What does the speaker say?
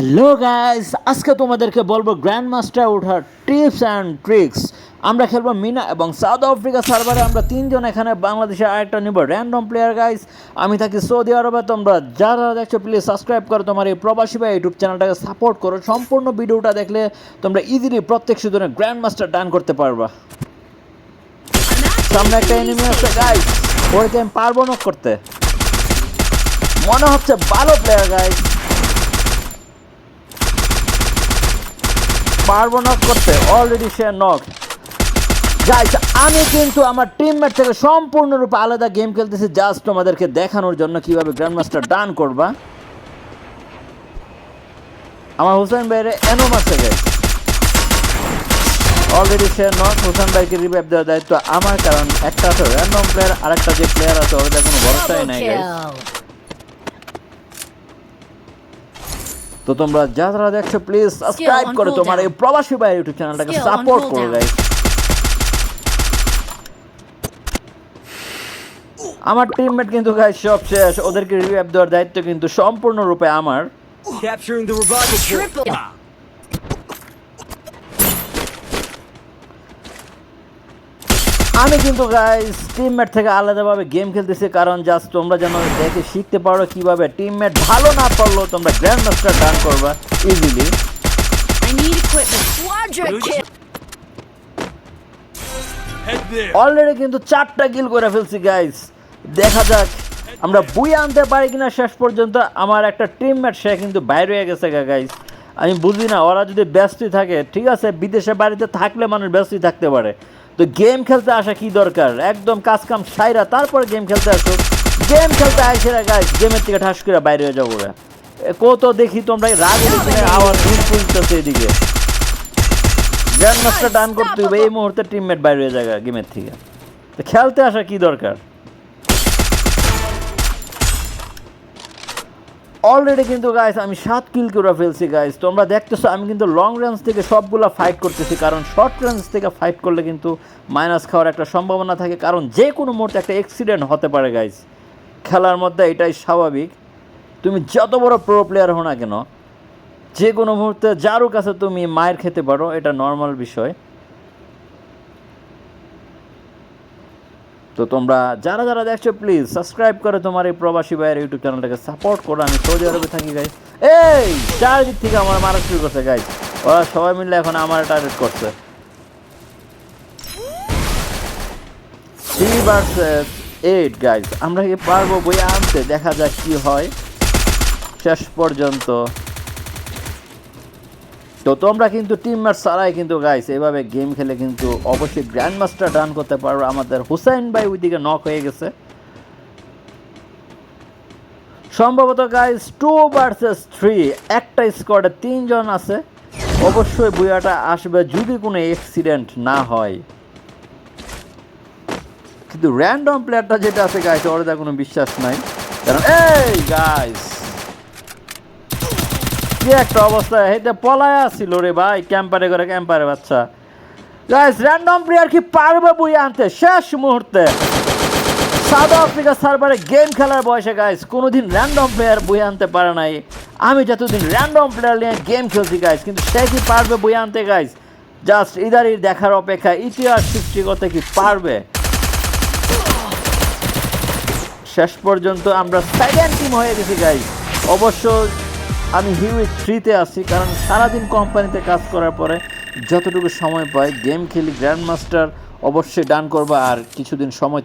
Hello guys আজকে তোমাদেরকে বলব গ্র্যান্ড মাস্টার ওঠার টিপস অ্যান্ড ট্রিক্স আমরা খেলব মিনা এবং সাউথ আফ্রিকা সার্ভারে আমরা তিনজন এখানে, বাংলাদেশে আরেকটা নিব। র্যান্ডম প্লেয়ার গাইস আমি থাকি সৌদি আরবে তোমরা যারা দেখছ প্লিজ সাবস্ক্রাইব করো। তোমার এই প্রবাসী বা ইউটিউব চ্যানেলটাকে সাপোর্ট করো। সম্পূর্ণ ভিডিওটা দেখলে তোমরা ইজিলি প্রত্যেক সিজনে গ্র্যান্ড মাস্টার ডান করতে পারবা। সামনে একটা এনিমি আছে গাইস ওইকে আমি পারব না করতে। মনে হচ্ছে ভালো প্লেয়ার গাইস পারব নক করতে অলরেডি সে নক গাইস আমি কিন্তু আমার টিমমেট থেকে সম্পূর্ণরূপে আলাদা গেম খেলতেছি জাস্ট তোমাদেরকে দেখানোর জন্য কীভাবে গ্র্যান্ডমাস্টার ডান করবা। আমার হোসেন ভাইয়ের এনম আছে গাইস অলরেডি সে নক হোসেন ভাইকে রিভাইভ দেওয়ার দায়িত্ব আমার, কারণ একটা আছে র্যান্ডম প্লেয়ার আর একটা যে প্লেয়ার আছে ওদের কোনো ভরসাই নাই গাইস তো তোমরা যা যারা দেখছ প্লিজ সাবস্ক্রাইব করে তোমার এই প্রবাসী ভাই ইউটিউব চ্যানেলটাকে সাপোর্ট করো. গাইস আমার টিমমেট কিন্তু গাইস সব শেষ ওদেরকে রিভাইভ দেওয়ার দায়িত্ব কিন্তু সম্পূর্ণরূপে আমার Capturing the revival. Triple. আমি কিন্তু গাইস টিমমেট থেকে আলাদাভাবে গেম খেলতেছি কারণ জাস্ট তোমরা যেন দেখে শিখতে পারো কীভাবে টিমমেট ভালো না পারলেও তোমরা গ্র্যান্ড মাস্টার ডান করবা ইজিলি. অলরেডি কিন্তু চারটা কিল করে ফেলছি গাইস দেখা যাক আমরা বুই আনতে পারি কিনা শেষ পর্যন্ত। আমার একটা টিমমেট সে কিন্তু বাইরে হয়ে গেছে গাইস আমি বুঝি না ওরা যদি ব্যস্তই থাকে ঠিক আছে বিদেশে বাড়িতে থাকলে মানুষ ব্যস্তই থাকতে পারে। তো গেম খেলতে আসা কি দরকার? একদম কাজ কাম সাইরা তারপরে গেম খেলতে আসো। গেম খেলতে আসে গাছ গেমের থেকে ঠাস করে বাইরে হয়ে যাব। কত দেখি তোমরা রাগ আওয়াজ ধূপ পুলতেছে এদিকে। গ্র্যান্ড মাস্টার ডান করতে হবে, এই মুহূর্তে টিমমেট বাইরে হয়ে যায় গেমের থেকে। তো খেলতে আসা কি দরকার? অলরেডি কিন্তু গাইস আমি সাত কিল করে ফেলছি গাইস তোমরা দেখতেছো, আমি কিন্তু লং রেঞ্জ থেকে সবগুলা ফাইট করতেছি, কারণ শর্ট রেঞ্জ থেকে ফাইট করলে কিন্তু মাইনাস খাওয়ার একটা সম্ভাবনা থাকে, কারণ যে কোনো মুহূর্তে একটা অ্যাক্সিডেন্ট হতে পারে গাইস খেলার মধ্যে এটাই স্বাভাবিক। তুমি যত বড় প্রো প্লেয়ার হো না কেন, যে কোনো মুহূর্তে যারও কাছে তুমি মায়ের খেতে পারো, এটা নর্মাল বিষয়। তো তোমরা যারা যারা দেখছ প্লিজ সাবস্ক্রাইব করে তোমার এই প্রবাসী ভাইয়ের ইউটিউব চ্যানেলটাকে সাপোর্ট করো। আমি সৌদি আরবে থাকি গাইস এই, চারদিক থেকে আমার মারা শুরু করছে গাইস ওরা সবাই মিলে এখন আমার টার্গেট করছে। থ্রি এইট গাইস আমরা কি পারব বই আনতে? দেখা যাক কি হয়। শেষ পর্যন্ত। তো তোমরা কিন্তু টিম ম্যাচ ছাড়াই কিন্তু গাইস এভাবে গেম খেলে কিন্তু অবশ্যই গ্র্যান্ড মাস্টার ডান করতে পারো। আমাদের হুসাইন ভাই ওইদিকে নক হয়ে গেছে। সম্ভবত গাইস টু ভার্সেস থ্রি একটা স্কোয়াডে তিনজন আছে। অবশ্যই বুয়াটা আসবে যদি কোনো অ্যাক্সিডেন্ট না হয়। কিন্তু র্যান্ডম প্লেয়ারটা যেটা আছে গাইস ওর কোনো বিশ্বাস নাই। কারণ, এই গাইস কি একটা অবস্থা। হেঁটে পলায় আসছিল রে ভাই ক্যাম্পারে করে ক্যাম্পারে বাচ্চা। গাইস র্যান্ডম প্লেয়ার কি পারবে বই আনতে? শেষ মুহূর্তে। সাউথ আফ্রিকা সার্ভারে গেম খেলার বয়সে গাইস কোনোদিন র্যান্ডম প্লেয়ার বই আনতে পারে নাই। আমি যতদিন র্যান্ডম প্লেয়ার নিয়ে গেম খেলছি গাইস কিন্তু সে কি পারবে বই আনতে গাইস জাস্ট ইদারি দেখার অপেক্ষা, ইতিহাস সৃষ্টি করতে কি পারবে? শেষ পর্যন্ত আমরা সেকেন্ড টিম হয়ে গেছি গাইস অবশ্য আমি হিউজ ফ্রিতে আছি, কারণ সারাদিন কোম্পানিতে কাজ করার পরে যতটুকু সময় পাই, গেম খেলি গ্র্যান্ড মাস্টার অবশ্যই ডান করবা আর কিছুদিন সময়